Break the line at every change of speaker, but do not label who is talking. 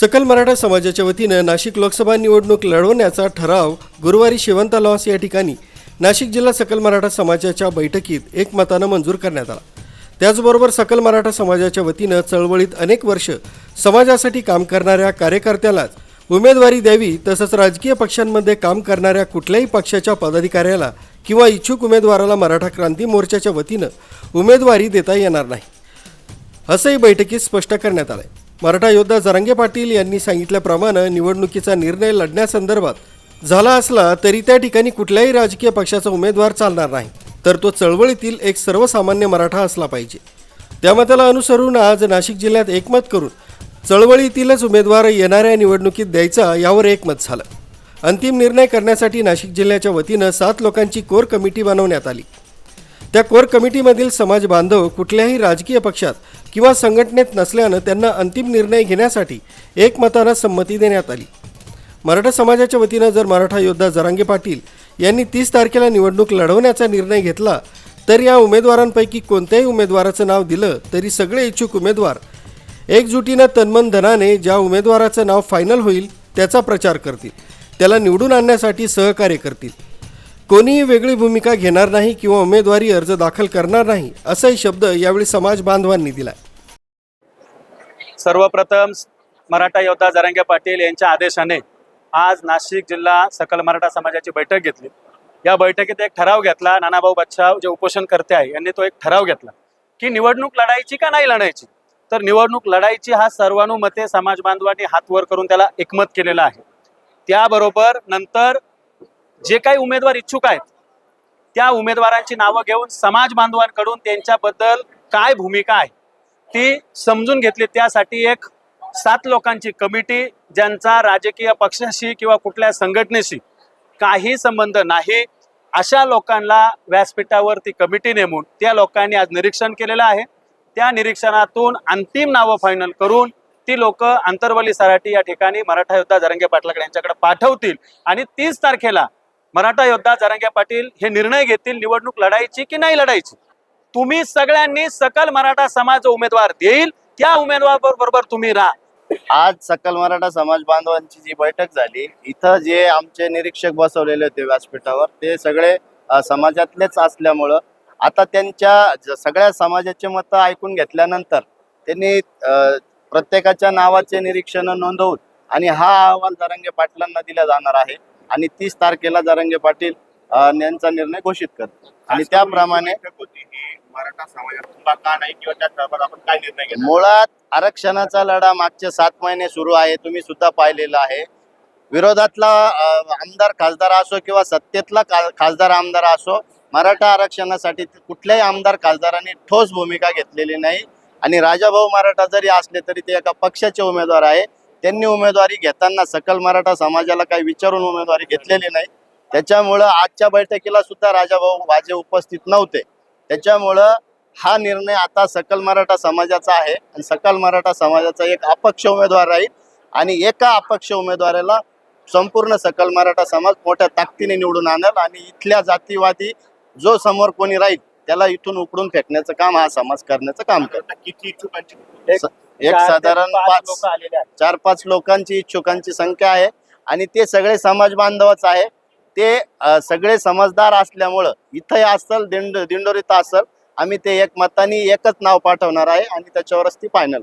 सकल मराठा समाजाच्या वतीनं नाशिक लोकसभा निवडणूक लढवण्याचा ठराव गुरुवारी शेवंत लॉस या ठिकाणी. नाशिक जिल्हा सकल मराठा समाजाच्या बैठकीत एकमतानं मंजूर करण्यात आला. त्याचबरोबर सकल मराठा समाजाच्या वतीनं चळवळीत अनेक वर्ष समाजासाठी काम करणाऱ्या कार्यकर्त्यालाच उमेदवारी द्यावी तसंच राजकीय पक्षांमध्ये काम करणाऱ्या कुठल्याही पक्षाच्या पदाधिकाऱ्याला किंवा इच्छुक उमेदवाराला मराठा क्रांती मोर्चाच्या वतीनं उमेदवारी देता येणार नाही. असंही बैठकीत स्पष्ट करण्यात आलं आहे मराठा योद्धा जरांगे पाटील यांनी सांगितल्याप्रमाणे निवडणुकीचा निर्णय लढण्यासंदर्भात झाला असला तरी त्या ठिकाणी कुठल्याही राजकीय पक्षाचा उमेदवार चालणार नाही तर तो चळवळीतील एक सर्वसामान्य मराठा असला पाहिजे. त्या मताला अनुसरून आज नाशिक जिल्ह्यात एकमत करून चळवळीतीलच उमेदवार येणाऱ्या निवडणुकीत द्यायचा यावर एकमत झालं. अंतिम निर्णय करण्यासाठी नाशिक जिल्ह्याच्या वतीनं सात लोकांची कोर कमिटी बनवण्यात आली. त्या कोर कमिटीमधील समाज बांधव कुठल्याही राजकीय पक्षात किंवा संघटनेत नसल्यानं त्यांना अंतिम निर्णय घेण्यासाठी एकमतानं संमती देण्यात आली. मराठा समाजाच्या वतीनं जर मराठा योद्धा जरांगे पाटील यांनी तीस तारखेला निवडणूक लढवण्याचा निर्णय घेतला तर या उमेदवारांपैकी कोणत्याही उमेदवाराचं नाव दिलं तरी सगळे इच्छुक उमेदवार एकजुटीनं तन्मन धनाने ज्या उमेदवाराचं नाव फायनल होईल त्याचा प्रचार करतील. त्याला निवडून आणण्यासाठी सहकार्य करतील. कोणीही वेगळी भूमिका घेणार नाही किंवा उमेदवारी अर्ज दाखल करणार नाही असाही शब्द यावेळी समाज बांधवांनी दिला
सर्वप्रथम मराठा योद्धा जरांगे पाटील यांच्या आदेशाने आज नाशिक जिल्हा सकल मराठा समाजाची बैठक घेतली. या बैठकीत एक ठराव घेतला नानाभाऊ बच्छाव जे उपोषणकर्ते आहे यांनी तो एक ठराव घेतला की निवडणूक लढायची का नाही लढायची? तर निवडणूक लढायची हा सर्वानुमते समाज बांधवांनी हात वर करून त्याला एकमत केलेला आहे. त्याबरोबर नंतर जे काही उमेदवार इच्छुक आहेत त्या उमेदवारांची नावं घेऊन समाज बांधवांकडून त्यांच्याबद्दल काय भूमिका आहे? ती समजून घेतली. त्यासाठी एक सात लोकांची कमिटी ज्यांचा राजकीय पक्षाशी किंवा कुठल्या संघटनेशी काही संबंध नाही अशा लोकांना व्यासपीठावर ती कमिटी नेमून त्या लोकांनी आज निरीक्षण केलेलं आहे. त्या निरीक्षणातून अंतिम नावं फायनल करून ती लोक आंतरवली सराटी या ठिकाणी मराठा योद्धा जरंगे पाटलाकडे यांच्याकडे पाठवतील आणि तीस तारखेला मराठा योद्धा जरंगे पाटील हे निर्णय घेतील निवडणूक लढायची की नाही लढायची. तुम्ही सगळ्यांनी सकल मराठा समाज उमेदवार देईल त्या उमेदवार बरोबर तुम्ही राहा.
आज सकल मराठा समाज बांधवांची जी बैठक झाली इथं जे आमचे निरीक्षक बसवलेले होते व्यासपीठावर ते सगळे समाजातलेच असल्यामुळं आता त्यांच्या सगळ्या समाजाचे मतं ऐकून घेतल्यानंतर त्यांनी प्रत्येकाच्या नावाचे निरीक्षण नोंदवून आणि हा अहवाल जरांगे पाटलांना दिला जाणार आहे आणि तीस तारखेला जरांगे पाटील यांचा निर्णय घोषित करतील. आणि त्याप्रमाणे
मराठा समाजात तुंबा का नाही किंवा त्या संदर्भात आपण काय निर्णय घेणार?
मुळात आरक्षणाचा लढा मागचे सात महिने सुरू आहे तुम्ही सुद्धा पाहिलेला आहे. विरोधातला आमदार खासदार असो किंवा सत्तेतला खासदार आमदार असो मराठा आरक्षणासाठी कुठल्याही आमदार खासदारांनी ठोस भूमिका घेतलेली नाही. आणि राजाभाऊ मराठा जरी असले तरी ते एका पक्षाचे उमेदवार आहे. त्यांनी उमेदवारी घेताना सकल मराठा समाजाला काही विचारून उमेदवारी घेतलेली नाही. त्याच्यामुळं आजच्या बैठकीला सुद्धा राजाभाऊ वाजे उपस्थित नव्हते. त्याच्यामुळं हा निर्णय आता सकल मराठा समाजाचा आहे. आणि सकल मराठा समाजाचा एक अपक्ष उमेदवार राहील आणि एका अपक्ष उमेदवाराला संपूर्ण सकल मराठा समाज मोठ्या ताकदीने निवडून आणेल आणि इथल्या जातीवादी जो समोर कोणी राहील त्याला इथून उकडून फेकण्याचं काम हा समाज करण्याचं काम करतो.
किती इच्छुकांची
एक साधारण पाच चार पाच लोकांची इच्छुकांची संख्या आहे आणि ते सगळे समाज बांधवच आहे. ते सगळे समजदार असल्यामुळं इथंही असल दिंड दिंडोरीत असल आम्ही ते एक मतानी एकच नाव पाठवणार आहे आणि त्याच्यावरच ती फायनल